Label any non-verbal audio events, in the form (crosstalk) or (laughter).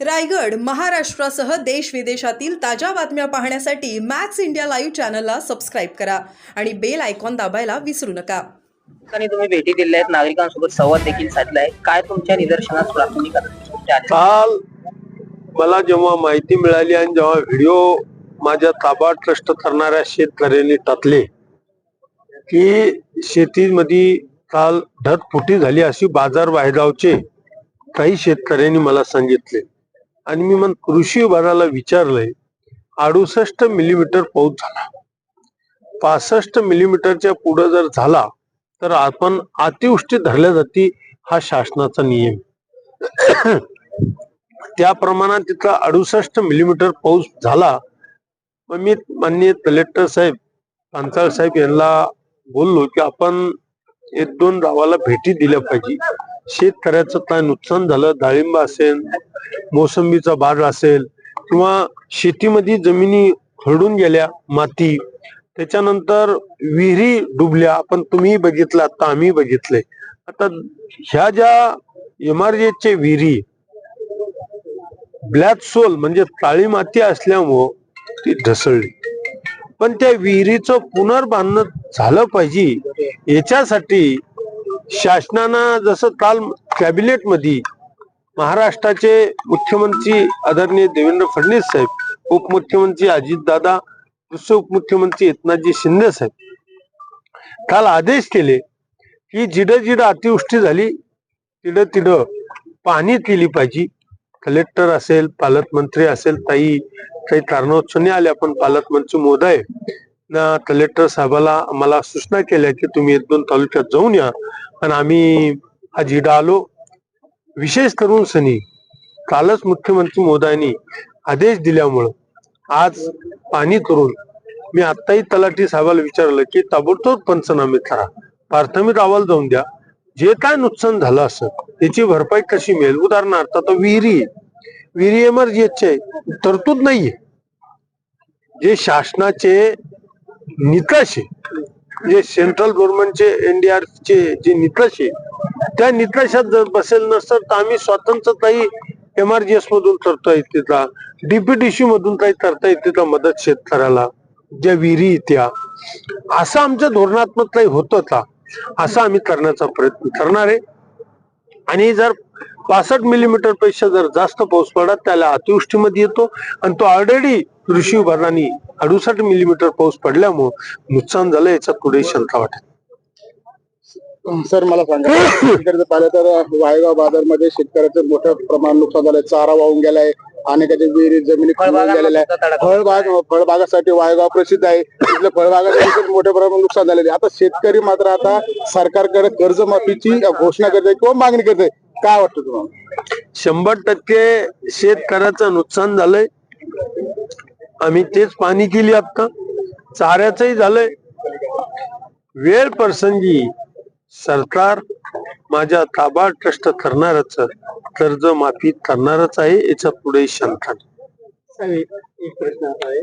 रायगड महाराष्ट्रासह देश विदेशातील ताज्या बातम्या पाहण्यासाठी मॅक्स इंडिया लाईव्ह चॅनलला सबस्क्राईब करा आणि बेल आयकॉन दाबायला विसरू नका. ठिकाणी तुम्ही भेटी दिल्या आहेत नागरिकांसोबत संवाद देखील साधलाय. काय तुमच्या निदर्शनास प्राथमिक काल मला जेव्हा माहिती मिळाली आणि जेव्हा व्हिडिओ माझ्या ताबा ट्रस्ट करणाऱ्या शेतकऱ्यांनी टाकले की शेतीमध्ये काल ढगफुटी झाली अशी बाजार वायगावचे काही शेतकऱ्यांनी मला सांगितले. आणि मी मग कृषी विभागाला विचारलंय अडुसष्ट मिलीमीटर पाऊस झाला. पासष्ट मिलीमीटरच्या पुढे जर झाला तर आपण अतिवृष्टी धरल्या जाती हा शासनाचा नियम. त्या प्रमाणात तिथला अडुसष्ट मिलीमीटर पाऊस झाला. मग मी माननीय कलेक्टर साहेब पांचाळ साहेब यांना बोललो की आपण एक दोन गावाला भेटी दिल्या पाहिजे. शेतकऱ्याचं काय नुकसान झालं डाळिंब असेल मोसंबीचा बार असेल किंवा शेतीमध्ये जमिनी खरडून गेल्या माती त्याच्यानंतर विहिरी डुबल्या आपण तुम्ही बघितलं आता आम्ही बघितले. आता ह्या ज्या एमआरजेचे विहिरी ब्लॅक सोल म्हणजे काळी माती असल्यामुळं ती ढसळली. पण त्या विहिरीचं पुनर्बांधन झालं पाहिजे याच्यासाठी शासनानं जसं काल कॅबिनेटमध्ये महाराष्ट्राचे मुख्यमंत्री आदरणीय देवेंद्र फडणवीस साहेब उपमुख्यमंत्री अजितदादा दुसरे उपमुख्यमंत्री एकनाथजी शिंदे साहेब काल आदेश केले की जिडं जिडं अतिवृष्टी झाली तिडं तिडं पाहणी केली पाहिजे. कलेक्टर असेल पालकमंत्री असेल ताई काही कारणोत्सव नाही आले आपण पालकमंत्री मोदय कलेक्टर साहेबाला मला सूचना केल्या की तुम्ही एक दोन तालुक्यात जाऊन या. आणि आम्ही आज इडं आलो. विशेष करून सनी कालच मुख्यमंत्री मोदयांनी आदेश दिल्यामुळं आज पाणी करून मी आत्ताही तलाठी साहेबाला विचारलं की ताबडतोब पंचनामे करा. प्राथमिक अहवाल जाऊन द्या. जे काय नुकसान झालं असं त्याची भरपाई कशी मिळेल? उदाहरणार्थ आता विहिरी विहिरी एमर्जन्सी आहे. तरतूद नाहीये. जे शासनाचे निकष आहे जे सेंट्रल गव्हर्नमेंटचे एनडीआरचे जे निकष आहे त्या निकषात जर बसेल नसतं तर आम्ही स्वतंत्रताही एमआरजीएस मधून करता येते का डीपीटीसी मधून काही करता येते का मदत शेतकऱ्याला ज्या विहिरी त्या. असं आमच्या धोरणात्मक काही होतं का असं आम्ही करण्याचा प्रयत्न करणार आहे. आणि जर पासष्ट मिलीमीटरपेक्षा जर जास्त पाऊस पडला त्याला अतिवृष्टीमध्ये येतो आणि तो ऑलरेडी कृषी विभागाने अडुसष्ट मिलीमीटर पाऊस पडल्यामुळे नुकसान झालं याच्यात कुठेही शंका वाटत सर मला सांगा (coughs) पाहिलं तर वायगाव बाजारमध्ये शेतकऱ्याचं मोठं प्रमाण नुकसान झालंय चारा वाहून गेलाय अनेकाच्या विहिरी जमिनी गेलेल्या आहे फळबाग फळबागासाठी वायगाव प्रसिद्ध आहे. तिथल्या फळबागासाठी मोठ्या प्रमाणात नुकसान झालेले आहे. आता शेतकरी मात्र आता सरकारकडे कर्जमाफीची घोषणा करते किंवा मागणी करते काय वाटतं तुम्हाला? शंभर टक्के शेतकऱ्याचं नुकसान झालंय. आम्ही तेच पाणी केली आता. चाऱ्याचंही झालंय. वेळ प्रसंगी सरकार माझ्या ताबा ट्रस्ट करणारच कर्ज माफी करणारच आहे याच्यापुढे शंका. एक प्रश्न आहे.